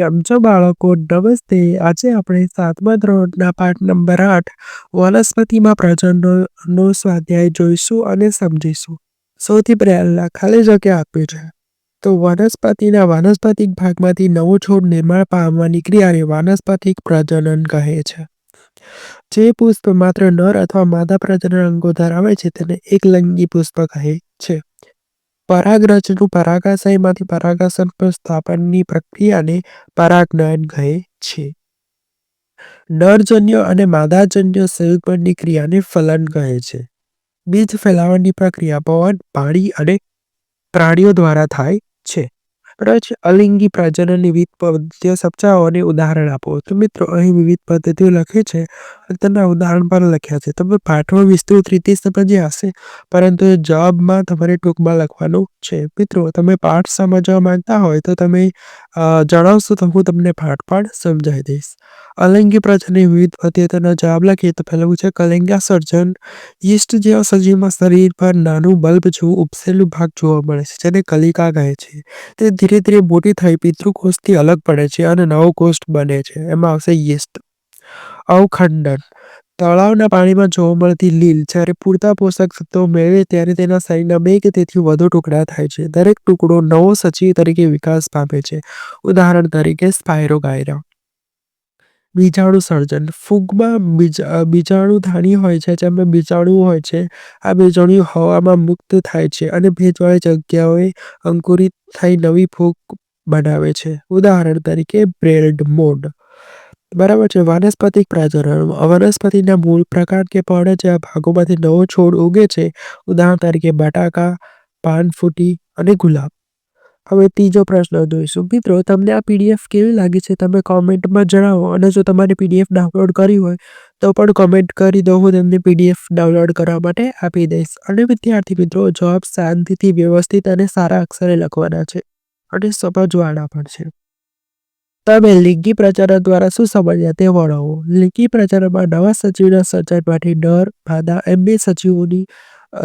કેમ છો બાળકો? નમસ્તે. આજે આપણે સાતમા ધોરણના પાઠ નંબર આઠ વનસ્પતિમાં પ્રજનનનો સ્વાધ્યાય જોઈશું અને સમજીશું. સૌથી પહેલા ખાલી જગ્યા આપી છે. તો વનસ્પતિના વાનસ્પતિક ભાગમાંથી નવો છોડ નિર્માણ પામવાની ક્રિયાને વાનસ્પતિક પ્રજનન કહે છે. જે પુષ્પ માત્ર નર અથવા માદા પ્રજનન અંગો ધરાવે છે તેને એકલંગી પુષ્પ કહે છે. પરાગરજનું પરાગાશયમાંથી પરાગાશય પર સ્થાપનની પ્રક્રિયાને પરાગનયન કહે છે. નરજન્ય અને માદાજન્ય સંયુગમનની ક્રિયાને ફલન કહે છે. બીજ ફેલાવવાની પ્રક્રિયા પવન, પાણી અને પ્રાણીઓ દ્વારા થાય છે. રજ અલિંગી પ્રજનનની વિવિધ પદ્ધતિઓ સમજાવો ઉદાહરણ આપો. તો મિત્રો અહીં વિવિધ પદ્ધતિઓ લખી છે તેના ઉદાહરણ પણ લખ્યા છે. તમે પાઠમાં વિસ્તૃત રીતે સમજ્યા હશે પરંતુ જવાબમાં તમારે ટૂંકમાં લખવાનું છે. મિત્રો, તમે પાઠ સમજવા માંગતા હોય તો તમે જણાવશો તો હું તમને પાઠ પણ સમજાવી દઈશ. અલિંગી પ્રજનનની વિવિધ પદ્ધતિઓના જવાબ લખીએ તો પહેલું છે કલિંગાસર્જન. યીસ્ટ જેવા સજીવમાં શરીર પર નાનું બલ્બ જેવું ઉપસેલું ભાગ જોવા મળે છે, જેને કલિકા કહે છે. તે ધીરે ધીરે મોટી થઈ પિતૃકોષથી અલગ પડે છે અને નવો કોષ બને છે. એમાં આવશે યીસ્ટ. અવખંડન. તળાવના પાણીમાં જોવા મળતી લીલ, જ્યારે પૂરતા પોષક તત્વો મેળવે ત્યારે તેના શરીરના બે કે તેથી વધુ ટુકડા થાય છે. દરેક ટુકડો નવો સજીવ તરીકે વિકાસ પામે છે. ઉદાહરણ તરીકે સ્પાયરોગાયરા. બીજાણુ સર્જન. ફૂગમાં બીજાણુ ધાણી હોય છે, જેમાં બીજાણુઓ હોય છે. આ બીજાણુ હવામાં મુક્ત થાય છે અને ભેજવાળી જગ્યાએ અંકુરિત થઈ નવી ફૂગ બનાવે છે. ઉદાહરણ તરીકે બ્રેડ મોલ્ડ. બરાબર છે. વાનસ્પતિક પ્રજનન. વનસ્પતિના મૂળ, પ્રકાર કે પર્ણ આ ભાગોમાંથી નવો છોડ ઉગે છે. ઉદાહરણ તરીકે બટાકા, પાનફૂટી અને ગુલાબ. હવે ત્રીજો પ્રશ્ન જોઈશું. મિત્રો તમને આ પીડીએફ કેવી લાગી છે તમે કોમેન્ટમાં જણાવો અને જો તમારે પીડીએફ ડાઉનલોડ કરવી હોય તો પણ કોમેન્ટ કરી દો હું તમને પીડીએફ ડાઉનલોડ કરવા માટે આપી દઈશ. અને વિદ્યાર્થી મિત્રો જવાબ શાંતિથી વ્યવસ્થિત અને સારા અક્ષરે લખવાના છે અને સમજવાના પણ છે. તમે લિંગી પ્રજનન દ્વારા શું સમજ્યા તે વર્ણવો. લિંગી પ્રચારમાં નવા સજીવના સર્જન માટે નર, ભાદા એમ બે સચિવોની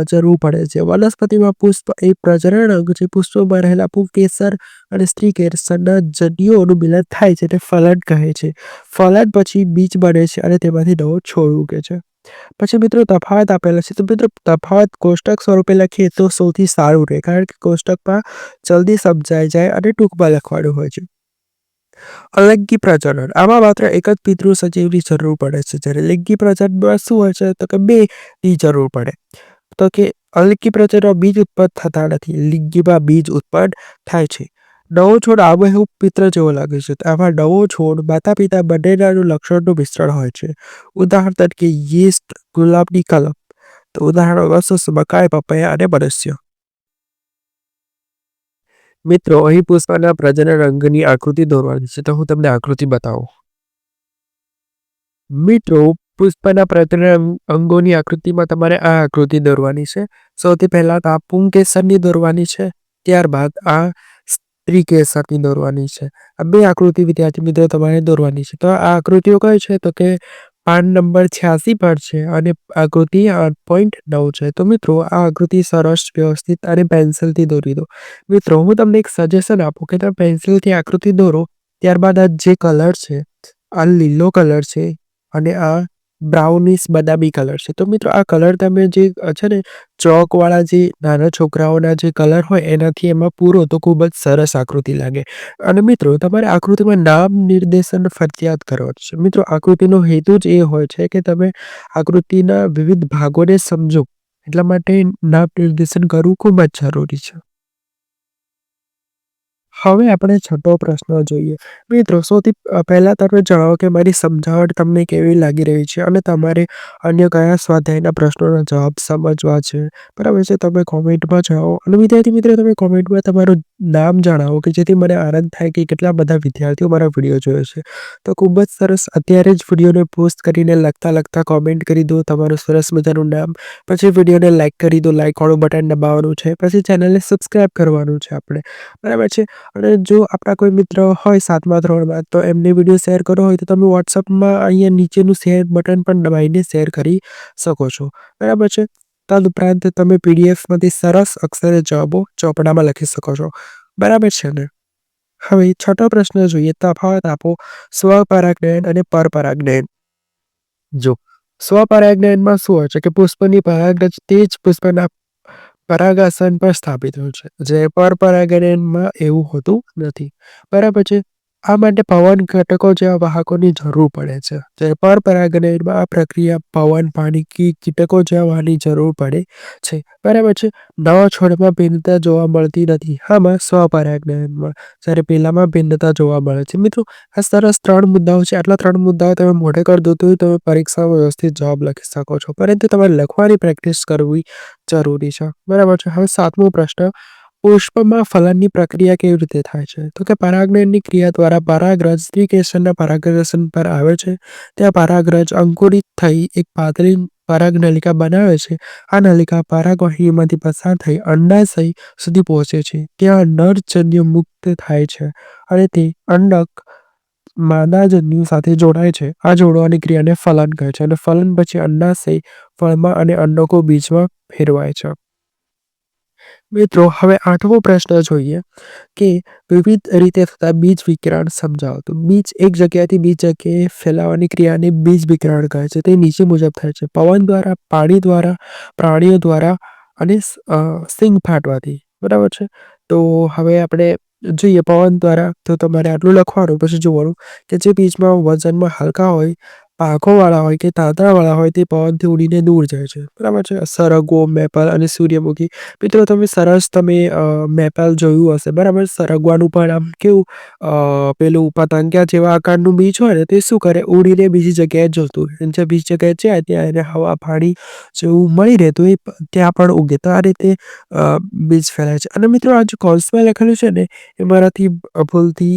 જરૂર પડે છે. વનસ્પતિમાં પુષ્પ એ પ્રજનન અંગ છે. પુષ્પમાં રહેલા પુંકેસર અને સ્ત્રીકેસરના જનીઓનું મિલન થાય છે તે ફલન કહે છે. ફલન પછી બીજ બને છે અને તેમાંથી નવો છોડ ઉગે છે. પછી મિત્રો તફાવત આપેલા છે તો મિત્રો તફાવત કોષ્ટક સ્વરૂપે લખીએ તો સૌથી સારું રહે કારણ કે કોષ્ટકમાં જલ્દી સમજાઈ જાય અને ટૂંકમાં લખવાનું હોય છે. અલિંગી પ્રજનન. આમાં માત્ર એક જ પિતૃ સજીવની જરૂર પડે છે જ્યારે લિંગી પ્રજનનમાં શું હોય છે તો કે બે ની જરૂર પડે. તો કે અલગી પ્રજનનમાં બીજ ઉત્પન્ન થતા નથી. લિંગીમાં બીજ ઉત્પન્ન થાય છે. નવો છોડ આબેહૂબ પિત્ર જેવો લાગે છે. આમાં નવો છોડ માતા પિતા બંનેનાનું લક્ષણનું મિશ્રણ હોય છે. ઉદાહરણ તરીકે યીસ્ટ, ગુલાબની કલમ. તો ઉદાહરણો મકાઈ, પપૈયા અને મનુષ્ય. મિત્રો, અહીં પુષ્પના પ્રજનન અંગની આકૃતિ દોરવાની છે, તો હું તમને આકૃતિ બતાવું. મિત્રો, પુષ્પના પ્રજનન અંગોની આકૃતિમાં તમારે આ આકૃતિ દોરવાની છે. સૌથી પહેલા આ પુંકેસરની દોરવાની છે. ત્યારબાદ આ સ્ત્રીકેસરની દોરવાની છે. આ બે આકૃતિ વિદ્યાર્થી મિત્રો તમારે દોરવાની છે. તો આ આકૃતિઓ કઈ છે તો કે પાન નંબર છ્યાસી પર છે અને આકૃતિ આઠ પોઈન્ટ નવ છે. તો મિત્રો, આ આકૃતિ સરસ વ્યવસ્થિત અને પેન્સિલથી દોરી દો. મિત્રો, હું તમને એક સજેશન આપું કે તમે પેન્સિલથી આકૃતિ દોરો, ત્યારબાદ આ જે કલર છે, આ લીલો કલર છે અને આ બ્રાઉનિશ બદામી કલર છે. તો મિત્રો આ કલર તમે જે છે ને ચોકવાળા જે નાના છોકરાઓના જે કલર હોય એનાથી એમાં પૂરો તો ખૂબ જ સરસ આકૃતિ લાગે. અને મિત્રો તમારે આકૃતિમાં નામ નિર્દેશન ફરજિયાત કરવાનું છે. મિત્રો આકૃતિનો હેતુ જ એ હોય છે કે તમે આકૃતિના વિવિધ ભાગોને સમજો એટલા માટે નામ નિર્દેશન કરવું ખૂબ જ જરૂરી છે. હવે આપણે છઠ્ઠો પ્રશ્ન જોઈએ. મિત્રો, સૌથી પહેલાં તમે જણાવો કે મારી સમજાવટ તમને કેવી લાગી રહી છે અને તમારે અન્ય કયા સ્વાધ્યાયના પ્રશ્નોના જવાબ સમજવા છે. બરાબર છે. તમે કોમેન્ટમાં જણાવો અને વિદ્યાર્થી મિત્રો, તમે કોમેન્ટમાં તમારું નામ જણાવો કે જેથી મને આનંદ થાય કે કેટલા બધા વિદ્યાર્થીઓ મારા વીડિયો જોયો છે. તો ખૂબ જ સરસ અત્યારે જ વિડીયોને પોસ્ટ કરીને લખતા લખતા કોમેન્ટ કરી દો તમારું સરસ મજાનું નામ. પછી વિડીયોને લાઇક કરી દો લાઇકવાળું બટન દબાવવાનું છે. પછી ચેનલને સબસ્ક્રાઈબ કરવાનું છે આપણે. બરાબર છે. અને જો આપણા કોઈ મિત્ર હોય સાતમા ધોરણમાં, તો એમને વીડિયો શેર કરવો હોય તો તમે વોટ્સઅપમાં અહીંયા નીચેનું શેર બટન પણ દબાવીને શેર કરી શકો છો. બરાબર છે. તદુપરાંત તમે પીડીએફમાંથી સરસ અક્ષરે જવાબો ચોપડામાં લખી શકો છો. બરાબર છે ને? હવે છઠ્ઠો પ્રશ્ન જોઈએ તફાવત આપો સ્વપરાગનયન અને પરપરાગનયન જો સ્વપરાગનયનમાં શું હોય છે કે પુષ્પની પરાગરજ તે જ પુષ્પના પરાગાસન પર સ્થાપિત હોય છે. જે પરપરાગનયનમાં એવું હોતું નથી. બરાબર છે? આ માટે પવન ઘટકો જેવા વાહકોની જરૂર પડે છે. જ્યારે પરપરાગનયનમાં આ પ્રક્રિયા પવન, પાણી કી કીટકો જેવા વાહની જરૂર પડે છે. બરાબર છે? નવા છોડમાં ભિન્નતા જોવા મળતી નથી. આમાં સ્વપરાગણમાં જ્યારે પેલામાં ભિન્નતા જોવા મળે છે. મિત્રો, આ સરસ ત્રણ મુદ્દાઓ છે. આટલા ત્રણ મુદ્દાઓ તમે મોઢે કરી દો તો તમે પરીક્ષામાં વ્યવસ્થિત જવાબ લખી શકો છો. પરંતુ તમારે લખવાની પ્રેક્ટિસ કરવી જરૂરી છે. બરાબર છે? હવે સાતમો પ્રશ્ન પુષ્પમાં ફલનની પ્રક્રિયા કેવી રીતે થાય છે? તો કે પરાગનયનની ક્રિયા દ્વારા પરાગરજ સ્ત્રીકેસરના પરાગરસન પર આવે છે. ત્યાં પરાગરજ અંકુરિત થઈ એક પાતળી પરાગ નલિકા બનાવે છે. આ નલિકા પરાગવાહિનીમાંથી પસાર થઈ અંડાશય સુધી પહોંચે છે. ત્યાં નરજન્યુ મુક્ત થાય છે અને તે અંડક માદાજન્યુ સાથે જોડાય છે. આ જોડવાની ક્રિયાને ફલન કહે છે અને ફલન પછી અંડાશય ફળમાં અને અંડકો બીજમાં ફેરવાય છે. મિત્રો, હવે આઠમો પ્રશ્ન જોઈએ કે વિવિધ રીતે થતા બીજ વિકિરણ સમજાવો. તો બીજ એક જગ્યાએથી બીજી જગ્યાએ ફેલાવાની ક્રિયાને બીજ વિકિરણ કહે છે. તે નીચે મુજબ થાય છે. પવન દ્વારા, પાણી દ્વારા, પ્રાણીઓ દ્વારા અને સિંગ ફાટવાથી. બરાબર છે? તો હવે આપણે જોઈએ પવન દ્વારા તો તમારે આટલું લખવાનું, પછી જોવાનું કે જે બીજમાં વજનમાં હલકા હોય પાંખોવાળા હોય કે તાંતણાવાળા હોય તે પવનથી ઉડીને દૂર જાય છે. બરાબર છે? સરગવો, મેપલ અને સૂર્યમુખી. મિત્રો, તમે સરસ તમે મેપલ જોયું હશે. બરાબર? સરગવાનું પણ આમ કેવું પેલું પતંગિયા જેવા આકારનું બીજ હોય ને, તે શું કરે? ઉડીને બીજી જગ્યાએ જતું જે બીજી જગ્યાએ જાય, ત્યાં એને હવા, પાણી જેવું મળી રહેતું એ ત્યાં પણ ઉગે તો આ રીતે બીજ ફેલાય છે. અને મિત્રો, આ જે કૌંસમાં લખેલું છે ને, એ મારાથી ભૂલથી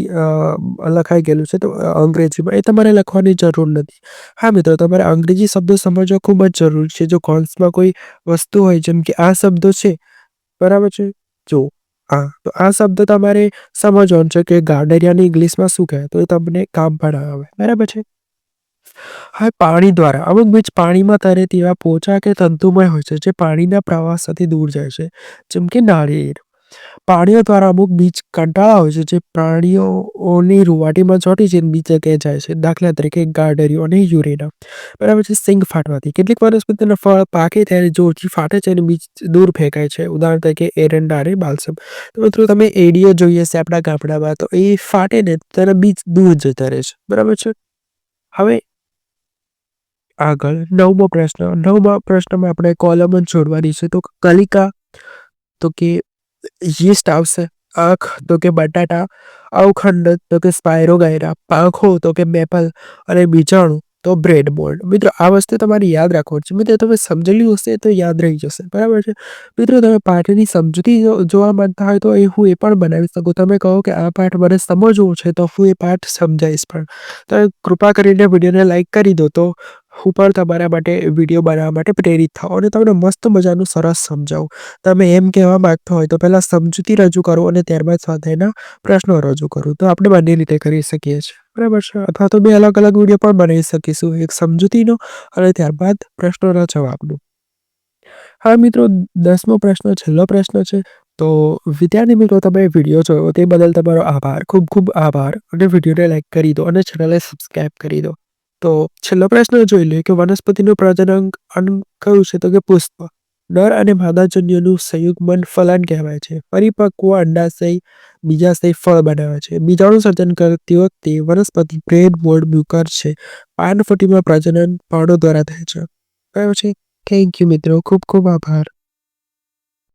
લખાઈ ગયેલું છે. તો અંગ્રેજીમાં. એ તમારે લખવાની જરૂર નથી. હા મિત્રો, તમારે અંગ્રેજી શબ્દો સમજવા ખૂબ જ જરૂરી છે. જો કોન્સમાં કોઈ વસ્તુ હોય, જેમ કે આ શબ્દો છે, બરાબર છે? જો, હા, તો આ શબ્દ તમારે સમજવાનું છે કે ગાર્ડરિયાની ઇંગ્લિશમાં શું કહે, તો તમને કામ પણ આવે, બરાબર છે? હવે પાણી દ્વારા, અમુક બીજ પાણીમાં તરે તેવા પોચા કે તંતુમય હોય છે, જે પાણીના પ્રવાહ સાથે દૂર જાય છે, જેમ કે નાળિયેર. પ્રાણીઓ દ્વારા અમુક બીજ કંટાળા હોય છે, જે પ્રાણીઓની રૂવાટીમાં ચોટી જઈને બીજી જગ્યાએ જાય છે. દાખલા તરીકે ગાર્ડરિયો અને યુરેના. બરાબર છે, સિંગ ફાટવાથી. કેટલીક વનસ્પતિના ફળ પાકે ત્યારે જોરથી ફાટે છે અને બીજ દૂર ફેંકાય છે. ઉદાહરણ તરીકે એરંડા અને બાલસમ. તો મિત્રો, તમે એડીઓ જોઈએ છે આપણા ગામડામાં, તો એ ફાટે ને તેના બીજ દૂર જતા રહે છે. બરાબર છે? હવે આગળ નવમો પ્રશ્ન. નવમા પ્રશ્નમાં આપણે કોલમ છોડવાની છે. તો કલિકા, તો કે યીસ્ટ આવશે. આંખ તો કે બટાટા અવખંડ તો કે સ્પાયરોગાયરા પાંખો તો કે મેપલ અને બીજાણું તો બ્રેડ બોર્ડ મિત્રો, આ વસ્તુ તમારે યાદ રાખવાની છે. મિત્રો, તમે સમજેલી હશે તો યાદ રહી જશે. બરાબર છે? મિત્રો, તમે પાઠની સમજૂતી જોવા માંગતા હોય તો એ હું એ પણ બનાવી શકું. તમે કહો કે આ પાઠ મને સમજવો છે તો હું એ પાઠ સમજાવીશ પણ. તમે કૃપા કરીને વિડીયોને લાઇક કરી દો તો પણ તમારા માટે, વીડિયો બનાવવા માટે પ્રેરિત થાઓ અને તમને મસ્ત મજાનું સરસ સમજાવું. તમે એમ કહેવા માગતા હોય તો પહેલાં સમજૂતી રજૂ કરો અને ત્યારબાદ સ્વાધ્યાયના પ્રશ્નો રજૂ કરું. તો આપણે બંને રીતે કરી શકીએ છીએ. બરાબર છે? અથવા તો બે અલગ અલગ વીડિયો પણ બનાવી શકીશું. એક સમજૂતીનો અને ત્યારબાદ પ્રશ્નોના જવાબનો. હા મિત્રો, દસમો પ્રશ્ન, છેલ્લો પ્રશ્ન છે. તો વિદ્યાર્થી મિત્રો, તમે વીડિયો જોયો તે બદલ તમારો આભાર. ખૂબ ખૂબ આભાર. અને વિડીયોને લાઈક કરી દો અને ચેનલને સબસ્ક્રાઈબ કરી દો. તો છેલ્લો પ્રશ્ન જોઈ લે કે વનસ્પતિનું પ્રજનન કયું છે? તો કે પુષ્પ. નર અને માદાજન્યનું સંયુગમન ફલન કહેવાય છે. પરિપક્વ અંડાશય બીજાશય ફળ બનાવે છે. બીજાણુ સર્જન કરતી વખતે વનસ્પતિ બ્રેડ બોર્ડ મ્યુકર છે. પાનફટીમાં પ્રજનન પર્ણો દ્વારા થાય છે. બરાબર છે? થેન્ક યુ મિત્રો. ખૂબ ખૂબ આભાર.